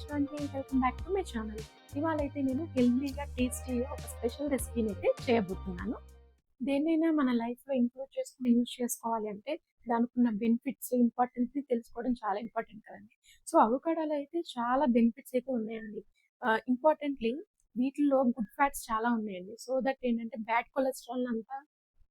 శ్రాంతి welcome back to my channel. ఇవాళ అయితే నేను హెల్దీగా టేస్టీగా ఒక స్పెషల్ రెసిపీని అయితే చేయబోతున్నాను. దేన్నైనా మన లైఫ్లో ఇంక్లూడ్ చేసుకుని యూజ్ చేసుకోవాలి అంటే దానికి ఉన్న బెనిఫిట్స్ ఇంపార్టెన్స్ని తెలుసుకోవడం చాలా ఇంపార్టెంట్ కదండి. సో అవకాడాలో అయితే చాలా బెనిఫిట్స్ అయితే ఉన్నాయండి. ఇంపార్టెంట్లీ వీటిల్లో గుడ్ ఫ్యాట్స్ చాలా ఉన్నాయండి. సో దట్ ఏంటంటే బ్యాడ్ కొలెస్ట్రాల్ అంతా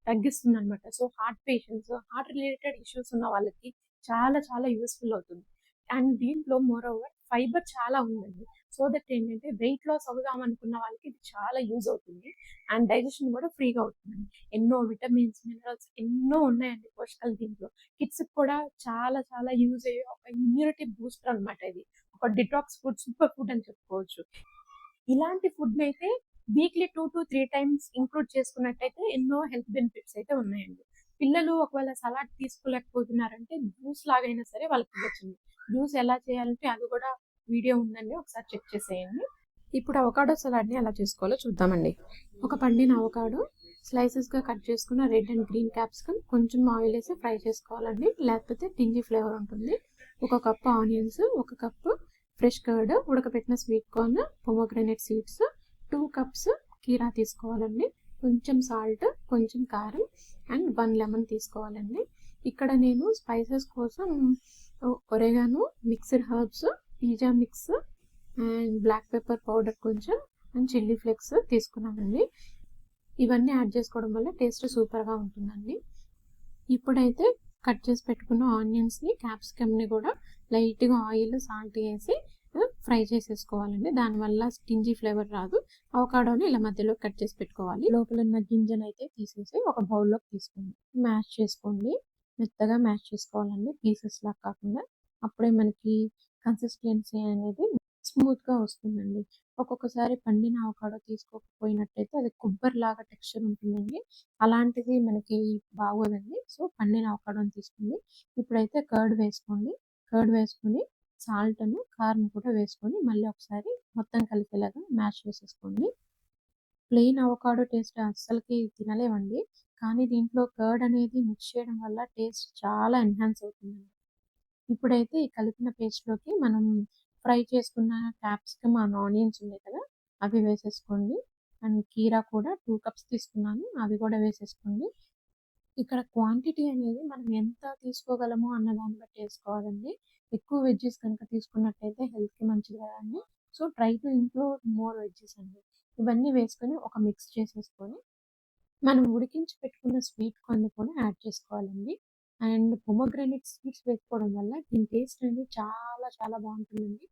తగ్గిస్తుంది అనమాట so heart patients heart related issues ఉన్న వాళ్ళకి చాలా చాలా యూస్ఫుల్ అవుతుంది. అండ్ దీంట్లో మోర్ ఓవర్ ఫైబర్ చాలా ఉందండి. సో దట్ ఏంటంటే వెయిట్ లాస్ అవుదాం అనుకున్న వాళ్ళకి ఇది చాలా యూజ్ అవుతుంది. అండ్ డైజెషన్ కూడా ఫ్రీగా అవుతుంది ఎన్నో విటమిన్స్ మినరల్స్ ఎన్నో ఉన్నాయండి పోషకాలు దీంట్లో. కిడ్స్ కూడా చాలా చాలా యూజ్ అయ్యే ఒక ఇమ్యూనిటీ బూస్టర్ అనమాట ఇది. ఒక డిటాక్స్ ఫుడ్ సూపర్ ఫుడ్ అని చెప్పుకోవచ్చు. ఇలాంటి ఫుడ్ అయితే weekly two to three times include చేసుకున్నట్టయితే ఎన్నో హెల్త్ బెనిఫిట్స్ అయితే ఉన్నాయండి. పిల్లలు ఒకవేళ సలాడ్ తీసుకోలేకపోతున్నారంటే జ్యూస్ లాగైనా సరే వాళ్ళకి వచ్చింది జ్యూస్ ఎలా చేయాలంటే అది కూడా వీడియో ఉందండి ఒకసారి చెక్ చేసేయండి. ఇప్పుడు అవకాడో సలాడ్ని ఎలా చేసుకోవాలో చూద్దామండి. ఒక పండిన అవకాడో స్లైసెస్గా కట్ చేసుకున్న రెడ్ అండ్ గ్రీన్ క్యాప్సికమ్ కొంచెం ఆయిల్ వేసి ఫ్రై చేసుకోవాలండి. లేకపోతే టింజీ ఫ్లేవర్ ఉంటుంది. ఒక కప్పు ఆనియన్స్ ఒక కప్పు ఫ్రెష్ కర్డ్ ఉడకబెట్టిన sweet corn pomegranate seeds two cups కీరా తీసుకోవాలండి. కొంచెం సాల్ట్ కొంచెం కారం అండ్ వన్ లెమన్ తీసుకోవాలండి. ఇక్కడ నేను స్పైసెస్ కోసం oregano mixed herbs pizza mix and black pepper powder కొంచెం అండ్ చిల్లీ ఫ్లేక్స్ తీసుకున్నానండి ఇవన్నీ యాడ్ చేసుకోవడం వల్ల టేస్ట్ సూపర్గా ఉంటుందండి. ఇప్పుడైతే కట్ చేసి పెట్టుకున్న ఆనియన్స్ని క్యాప్సికమ్ని కూడా లైట్గా ఆయిల్ సాల్ట్ వేసి ఫ్రై చేసేసుకోవాలండి. దానివల్ల స్టింజీ ఫ్లేవర్ రాదు. అవకాడోని ఇలా మధ్యలో కట్ చేసి పెట్టుకోవాలి. లోపల ఉన్న గింజను అయితే తీసేసి ఒక బౌల్లోకి తీసుకోండి. మ్యాష్ చేసుకోండి. మెత్తగా మ్యాష్ చేసుకోవాలండి పీసెస్ లాగా కాకుండా. అప్పుడే మనకి కన్సిస్టెన్సీ అనేది స్మూత్గా వస్తుందండి. ఒక్కొక్కసారి పండిన అవకాడో తీసుకోకపోయినట్టయితే అది కొబ్బరి లాగా టెక్స్చర్ ఉంటుందండి. అలాంటిది మనకి బాగోదండి. సో పండిన అవకాడోని తీసుకోండి ఇప్పుడైతే కర్డ్ వేసుకోండి. కర్డ్ వేసుకొని సాల్ట్ను కారం కూడా వేసుకొని మళ్ళీ ఒకసారి మొత్తం కలిపేలాగా మ్యాష్ చేసేసుకోండి. ప్లెయిన్ అవకాడో టేస్ట్ అస్సలకి తినలేవండి కానీ దీంట్లో కర్డ్ అనేది మిక్స్ చేయడం వల్ల టేస్ట్ చాలా ఎన్హాన్స్ అవుతుంది ఇప్పుడైతే ఈ కలిపిన పేస్ట్లోకి మనం ఫ్రై చేసుకున్న క్యాప్సికమ్ అండ్ ఆనియన్స్ ఉన్నాయి కదా అవి వేసేసుకోండి. అండ్ కీరా కూడా టూ కప్స్ తీసుకున్నాను అవి కూడా వేసేసుకోండి. ఇక్కడ క్వాంటిటీ అనేది మనం ఎంత తీసుకోగలమో అన్న దాన్ని బట్టి వేసుకోవాలండి. ఎక్కువ వెజ్జెస్ కనుక తీసుకున్నట్టయితే హెల్త్కి మంచిది కదండి so try to include more veggies అండి. ఇవన్నీ వేసుకొని ఒక మిక్స్ చేసేసుకొని మనం ఉడికించి పెట్టుకున్న స్వీట్ కొన్ని కూడా యాడ్ చేసుకోవాలండి. అండ్ పొమోగ్రానైట్ స్వీట్స్ వేసుకోవడం వల్ల దీని టేస్ట్ అనేది చాలా చాలా బాగుంటుందండి.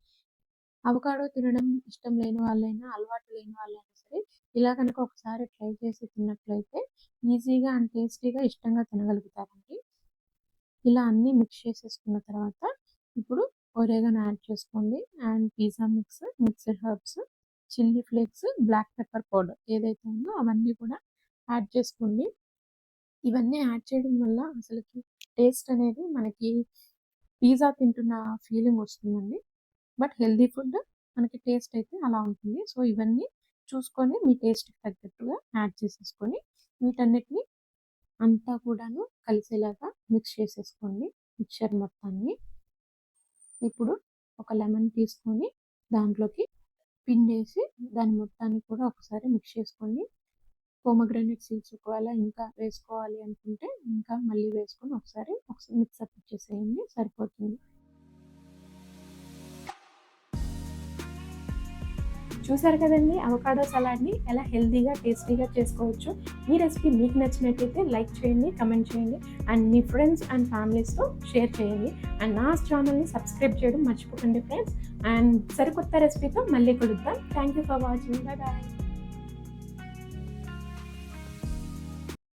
అవకాడో తినడం ఇష్టం లేని వాళ్ళైనా అలవాటు లేని వాళ్ళైనా సరే ఇలా కనుక ఒకసారి ట్రై చేసి తిన్నట్లయితే ఈజీగా అండ్ టేస్టీగా ఇష్టంగా తినగలుగుతారండి. ఇలా అన్నీ మిక్స్ చేసేసుకున్న తర్వాత ఇప్పుడు ఒరేగాను యాడ్ చేసుకోండి. And pizza mix mixed herbs chilli flakes black pepper powder ఏదైతే ఉందో అవన్నీ కూడా యాడ్ చేసుకోండి. ఇవన్నీ యాడ్ చేయడం వల్ల అసలుకి టేస్ట్ అనేది మనకి పిజ్జా తింటున్న ఫీలింగ్ వస్తుందండి. బట్ హెల్దీ ఫుడ్ మనకి టేస్ట్ అయితే అలా ఉంటుంది. సో ఇవన్నీ చూసుకొని మీ టేస్ట్కి తగ్గట్టుగా యాడ్ చేసేసుకొని వీటన్నిటిని అంతా కూడాను కలిసేలాగా మిక్స్ చేసేసుకోండి. మిక్చర్ మొత్తాన్ని. ఇప్పుడు ఒక లెమన్ తీసుకొని దాంట్లోకి పిండేసి దాని మొత్తాన్ని కూడా ఒకసారి మిక్స్ చేసుకోండి. పోమగ్రానైట్ సీడ్స్ ఒకవేళ ఇంకా వేసుకోవాలి అనుకుంటే ఇంకా మళ్ళీ వేసుకొని ఒకసారి ఒకసారి మిక్సప్ ఇచ్చేసేయండి సరిపోతుంది. చూసారు కదండి అవకాడో సలాడ్ని ఎలా హెల్తీగా టేస్టీగా చేసుకోవచ్చు. ఈ రెసిపీ మీకు నచ్చినట్టయితే లైక్ చేయండి కమెంట్ చేయండి అండ్ మీ ఫ్రెండ్స్ అండ్ ఫ్యామిలీస్తో షేర్ చేయండి. అండ్ నా ఛానల్ని సబ్స్క్రైబ్ చేయడం మర్చిపోకండి ఫ్రెండ్స్. అండ్ సరికొత్త రెసిపీతో మళ్ళీ కలుద్దాం. Thank you for watching. Bye bye.